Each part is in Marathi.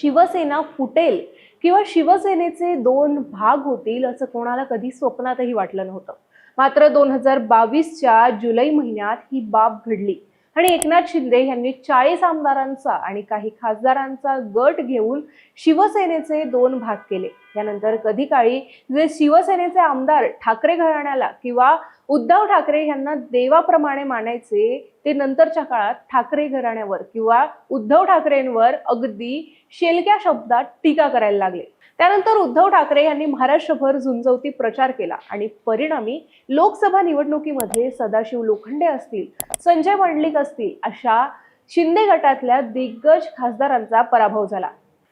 शिवसेना फुटेल किंवा शिवसेनेचे दोन भाग होतील असं कोणाला कधी स्वप्नातही वाटलं नव्हतं. मात्र दोन हजार बावीसच्या जुलै महिन्यात ही बाब घडली. आणि एकनाथ शिंदे यांनी चाळीस आमदारांचा आणि काही खासदारांचा गट घेऊन शिवसेनेचे दोन भाग केले. यानंतर कधी काळी जे शिवसेनेचे आमदार ठाकरे घराण्याला किंवा उद्धव ठाकरे यांना देवाप्रमाणे मानायचे ते नंतरच्या काळात ठाकरे घराण्यावर किंवा उद्धव ठाकरेंवर अगदी शेलक्या शब्दात टीका करायला लागले. त्यानंतर उद्धव ठाकरे यांनी महाराष्ट्रभर झुंजवती प्रचार केला आणि परिणामी लोकसभा निवडणुकीमध्ये सदाशिव लोखंडे असतील संजय मंडलिक असतील अशा शिंदे गटातल्या दिग्गज खासदारांचा पराभव झाला.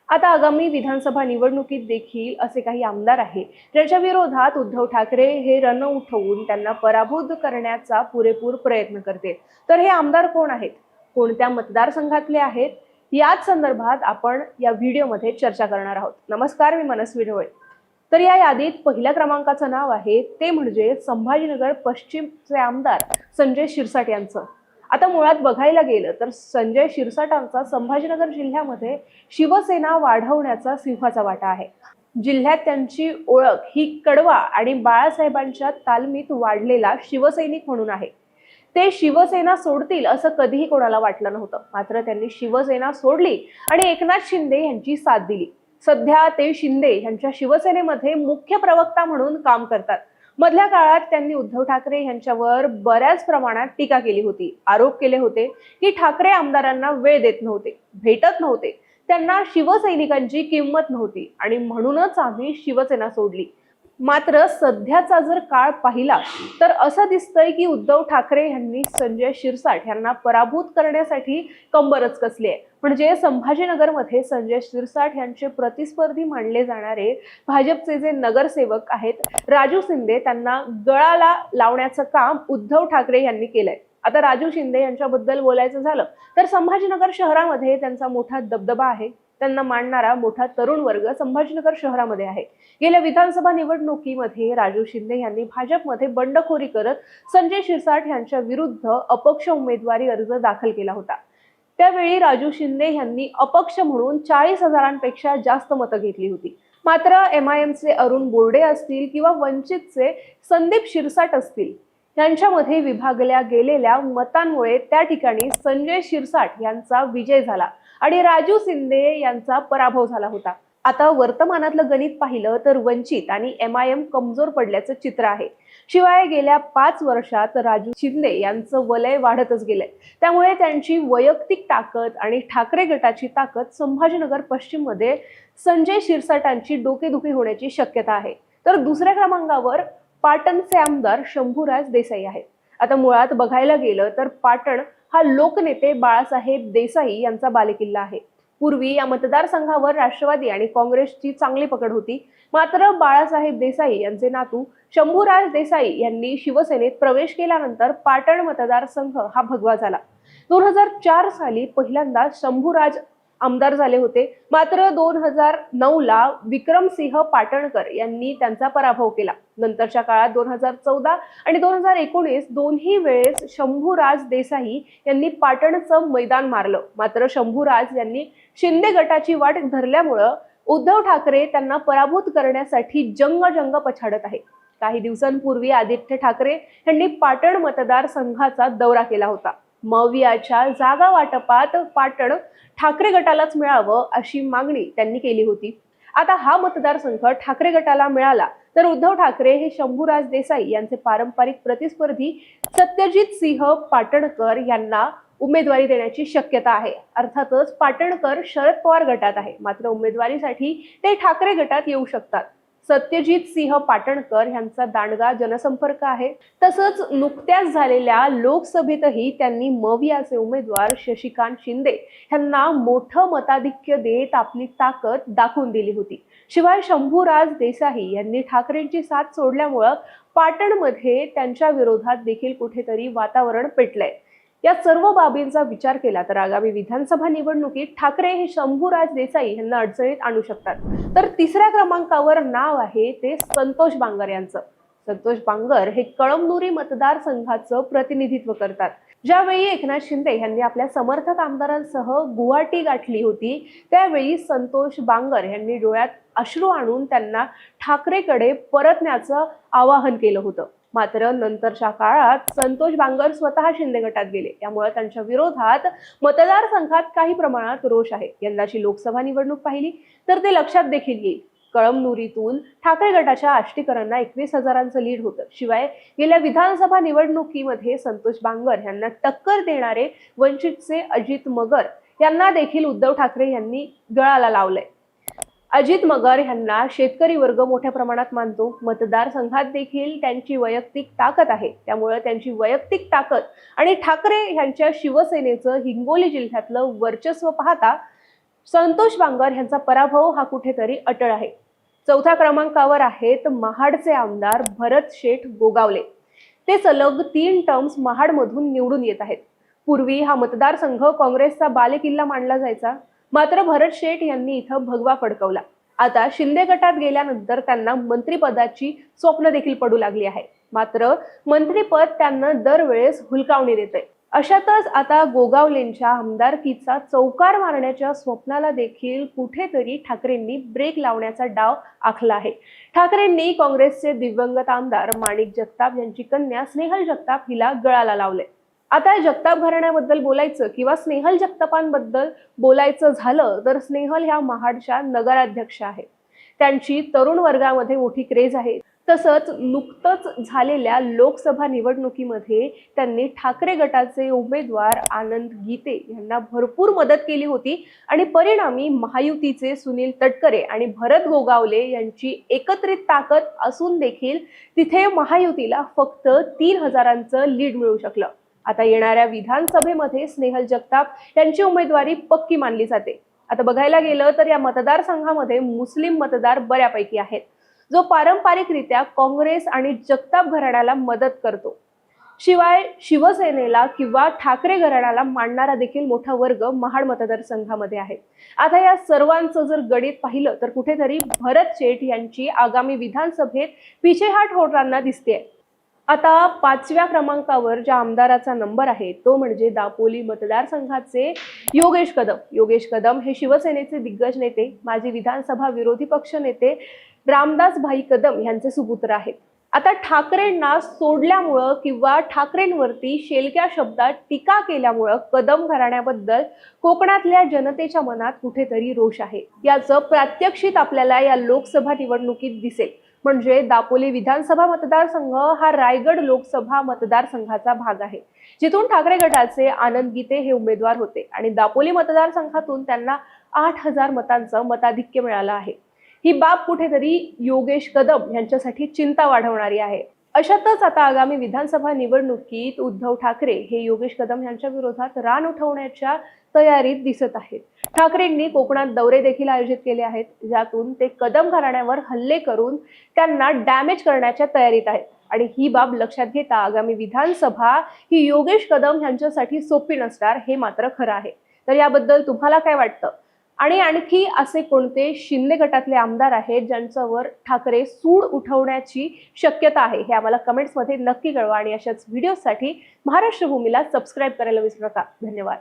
आता आगामी विधानसभा निवडणुकीत देखील असे काही आमदार आहेत ज्याच्या विरोधात उद्धव ठाकरे हे रण उठवून त्यांना पराभूत करण्याचा पुरेपूर प्रयत्न करते तर हे आमदार कोण आहेत? कोणत्या मतदारसंघातले आहेत? याच संदर्भात आपण या व्हिडिओमध्ये चर्चा करणार आहोत. नमस्कार मी मनस्वी ढवळे तर या यादीत पहिल्या क्रमांकाचं नाव आहे ते म्हणजे संभाजीनगर पश्चिमचे आमदार संजय शिरसाट यांचं. आता मुळात बघायला गेलं तर संजय शिरसाटांचा संभाजीनगर जिल्ह्यामध्ये शिवसेना वाढवण्याचा सिंहाचा वाटा आहे. जिल्ह्यात त्यांची ओळख ही कडवा आणि बाळासाहेबांच्या तालमीत वाढलेला शिवसैनिक म्हणून आहे. ते शिवसेना सोडतील असं कधीही कोणाला वाटलं नव्हतं. मात्र त्यांनी शिवसेना सोडली आणि एकनाथ शिंदे यांची साथ दिली. सध्या ते शिंदे यांच्या शिवसेनेमध्ये मुख्य प्रवक्ता म्हणून काम करतात. मधल्या काळात त्यांनी उद्धव ठाकरे यांच्यावर बऱ्याच प्रमाणात टीका केली होती. आरोप केले होते की ठाकरे आमदारांना वेळ देत नव्हते भेटत नव्हते. त्यांना शिवसैनिकांची किंमत नव्हती आणि म्हणूनच आम्ही शिवसेना सोडली. मात्र सध्याचा जर काळ पाहिला तर असं दिसतंय की उद्धव ठाकरे यांनी संजय शिरसाट यांना पराभूत करण्यासाठी कंबरच कसली आहे. म्हणजे संभाजीनगरमध्ये संजय शिरसाट यांचे प्रतिस्पर्धी मानले जाणारे भाजपचे जे नगरसेवक आहेत राजू शिंदे त्यांना गळाला लावण्याचं काम उद्धव ठाकरे यांनी केलंय. आता राजू शिंदे यांच्याबद्दल बोलायचं झालं तर संभाजीनगर शहरामध्ये त्यांचा मोठा दबदबा आहे. त्यांना मांडणारा मोठा तरुण वर्ग संभाजीनगर शहरामध्ये आहे. गेल्या विधानसभा निवडणुकीमध्ये राजू शिंदे यांनी भाजपमध्ये बंडखोरी करत संजय शिरसाट यांच्या विरुद्ध अपक्ष उमेदवारी अर्ज दाखल केला होता. त्यावेळी राजू शिंदे यांनी अपक्ष म्हणून चाळीस हजारांपेक्षा जास्त मतं घेतली होती. मात्र एम आय एमचे अरुण बोर्डे असतील किंवा वंचितचे संदीप शिरसाट असतील यांच्यामध्ये विभागल्या गेलेल्या मतांमुळे त्या ठिकाणी संजय शिरसाट यांचा विजय झाला. आणि राजू शिंदे यांचा पराभव झाला होता. आता वर्तमानातलं गणित पाहिलं तर वंचित आणि एम आय एम कमजोर पडल्याचं चित्र आहे. शिवाय गेल्या पाच वर्षात राजू शिंदे यांचं वलय वाढतच गेलंय. त्यामुळे त्यांची वैयक्तिक ताकद आणि ठाकरे गटाची ताकद संभाजीनगर पश्चिममध्ये संजय शिरसाटांची डोकेदुखी होण्याची शक्यता आहे. तर दुसऱ्या क्रमांकावर पाटणचे आमदार शंभूराज देसाई आहेत. आता मुळात बघायला गेलं तर पाटण हा लोकनेते बाळासाहेब देसाई यांचा बालेकिल्ला आहे. पूर्वी या मतदारसंघावर राष्ट्रवादी आणि काँग्रेसची चांगली पकड होती. मात्र बाळासाहेब देसाई यांचे नातू शंभूराज देसाई यांनी शिवसेनेत प्रवेश केल्यानंतर पाटण मतदारसंघ हा भगवा झाला. दोन हजार चार साली पहिल्यांदा शंभूराज आमदार झाले होते. मात्र दोन हजार नऊ ला विक्रमसिंह पाटणकर यांनी त्यांचा पराभव केला. नंतरच्या काळात दोन हजार चौदा आणि दोन हजार एकोणीस दोन्ही वेळेस शंभूराज देसाई यांनी पाटणचं मैदान मारलं. मात्र शंभूराज यांनी शिंदे गटाची वाट धरल्यामुळं उद्धव ठाकरे त्यांना पराभूत करण्यासाठी जंग जंग पछाडत आहे काही दिवसांपूर्वी आदित्य ठाकरे यांनी पाटण मतदारसंघाचा दौरा केला होता. मवियाच्या जागा वाटपात पाटण ठाकरे गटालाच मिळावं अशी मागणी त्यांनी केली होती. आता हा मतदारसंघ ठाकरे गटाला मिळाला तर उद्धव ठाकरे हे शंभूराज देसाई यांचे पारंपरिक प्रतिस्पर्धी सत्यजित सिंह पाटणकर यांना उमेदवारी देण्याची शक्यता आहे. अर्थातच पाटणकर शरद पवार गटात आहे मात्र उमेदवारीसाठी ते ठाकरे गटात येऊ शकतात. सत्यजित सिंह पाटणकर यांचा दांडगा जनसंपर्क आहे. तसंच नुकत्याच झालेल्या लोकसभेतही त्यांनी मवियाचे उमेदवार शशिकांत शिंदे यांना मोठं मताधिक्य देत आपली ताकद दाखवून दिली होती. शिवाय शंभूराज देसाई यांनी ठाकरेंची साथ सोडल्यामुळं पाटणमध्ये त्यांच्या विरोधात देखील कुठेतरी वातावरण पेटलंय. या सर्व बाबींचा विचार केला तर आगामी विधानसभा निवडणुकीत ठाकरे हे शंभूराज देसाई यांना अडचणीत आणू शकतात. तर तिसऱ्या क्रमांकावर नाव आहे ते संतोष बांगर यांचं. संतोष बांगर हे कळमनुरी मतदारसंघाचं प्रतिनिधित्व करतात. ज्यावेळी एकनाथ शिंदे यांनी आपल्या समर्थक आमदारांसह गुवाहाटी गाठली होती त्यावेळी संतोष बांगर यांनी डोळ्यात अश्रू आणून त्यांना ठाकरेकडे परतण्याचं आवाहन केलं होतं. मात्र नंतरच्या काळात संतोष बांगर स्वतः शिंदे गटात गेले. त्यामुळे त्यांच्या विरोधात मतदारसंघात काही प्रमाणात रोष आहे. यंदाची लोकसभा निवडणूक पाहिली तर ते लक्षात देखील येईल. कळमनुरीतून ठाकरे गटाच्या आष्टीकरांना एकवीस हजारांचं लीड होतं. शिवाय गेल्या विधानसभा निवडणुकीमध्ये संतोष बांगर यांना टक्कर देणारे वंचितचे अजित मगर यांना देखील उद्धव ठाकरे यांनी गळाला लावलंय. अजित मगर यांना शेतकरी वर्ग मोठ्या प्रमाणात मानतो. मतदारसंघात देखील त्यांची वैयक्तिक ताकद आहे. त्यामुळे त्यांची वैयक्तिक ताकद आणि ठाकरे यांच्या शिवसेनेचं हिंगोली जिल्ह्यातलं वर्चस्व पाहता संतोष बांगर यांचा पराभव हा कुठेतरी अटळ आहे. चौथ्या क्रमांकावर आहेत महाडचे आमदार भरत शेठ गोगावले. ते सलग तीन टर्म्स महाडमधून निवडून येत आहेत. पूर्वी हा मतदारसंघ काँग्रेसचा बालेकिल्ला मानला जायचा. मात्र भरत शेठ यांनी इथं भगवा फडकवला. आता शिंदे गटात गेल्यानंतर त्यांना मंत्रिपदाची स्वप्न देखील पडू लागली आहे. मात्र मंत्रिपद त्यांना दरवेळेस हुलकावणी देते अशातच आता गोगावलेंच्या आमदारकीचा चौकार मारण्याच्या स्वप्नाला देखील कुठेतरी ठाकरेंनी ब्रेक लावण्याचा डाव आखला आहे. ठाकरेंनी काँग्रेसचे दिवंगत आमदार माणिक जगताप यांची कन्या स्नेहल जगताप हिला गळाला लावले आता जगताप घराण्याबद्दल बोलायचं किंवा स्नेहल जगतापांबद्दल बोलायचं झालं तर स्नेहल ह्या महाडच्या नगराध्यक्ष आहेत. त्यांची तरुण वर्गामध्ये मोठी क्रेज आहे. तसंच नुकतंच झालेल्या लोकसभा निवडणुकीमध्ये त्यांनी ठाकरे गटाचे उमेदवार आनंद गीते यांना भरपूर मदत केली होती आणि परिणामी महायुतीचे सुनील तटकरे आणि भरत गोगावले यांची एकत्रित ताकद असून देखील तिथे महायुतीला फक्त तीन हजारांचं लीड मिळू शकलं. आता येणाऱ्या विधानसभेमध्ये स्नेहल जगताप यांची उमेदवारी पक्की मानली जाते. आता बघायला गेलं तर या मतदारसंघामध्ये मुस्लिम मतदार बऱ्यापैकी आहेत. जो पारंपरिकरित्या काँग्रेस आणि जगताप घराण्याला मदत करतो. शिवाय शिवसेनेला किंवा ठाकरे घराण्याला मांडणारा देखील मोठा वर्ग महाड मतदारसंघामध्ये आहे. आता या सर्वांचं जर गणित पाहिलं तर कुठेतरी भरत शेठ यांची आगामी विधानसभेत पिछेहाट होताना दिसते आता पाचव्या क्रमांकावर ज्या आमदाराचा नंबर आहे तो म्हणजे दापोली मतदारसंघाचे योगेश कदम. योगेश कदम हे शिवसेनेचे दिग्गज नेते माजी विधानसभा विरोधी पक्ष नेते रामदास भाई कदम यांचे सुपुत्र आहेत. आता ठाकरेंना सोडल्यामुळं किंवा ठाकरेंवरती शेलक्या शब्दात टीका केल्यामुळं कदम घराण्याबद्दल कोकणातल्या जनतेच्या मनात कुठेतरी रोष आहे. याचं प्रात्यक्षित आपल्याला या लोकसभा निवडणुकीत दिसेल. म्हणजे दापोली विधानसभा मतदारसंघ हा रायगड लोकसभा मतदारसंघाचा भाग आहे. जिथून ठाकरे गटाचे आनंद गीते हे उमेदवार होते आणि दापोली मतदारसंघातून त्यांना आठ हजार मतांचं मताधिक्य मिळालं आहे. ही बाब कुठेतरी योगेश कदम यांच्यासाठी चिंता वाढवणारी आहे. अशातच आता आगामी विधानसभा निवडणुकीत उद्धव ठाकरे हे योगेश कदम यांच्या विरोधात रान उठवण्याच्या तयारीत दिसत आहेत. ठाकरेंनी कोकणात दौरे देखील आयोजित केले आहेत ज्यातून ते कदम घराण्यावर हल्ले करून त्यांना डॅमेज करण्याच्या तयारीत आहेत. आणि ही बाब लक्षात घेता आगामी विधानसभा ही योगेश कदम यांच्यासाठी सोपी नसणार हे मात्र खरं आहे. तर याबद्दल तुम्हाला काय वाटतं? आणि आणखी असे कोणते शिंदे गटातले आमदार आहेत ज्यांच्यावर ठाकरे सूड उठवण्याची शक्यता आहे हे आम्हाला कमेंट्समध्ये नक्की कळवा. आणि अशाच व्हिडिओसाठी महाराष्ट्र भूमीला सबस्क्राईब करायला विसरू नका. धन्यवाद.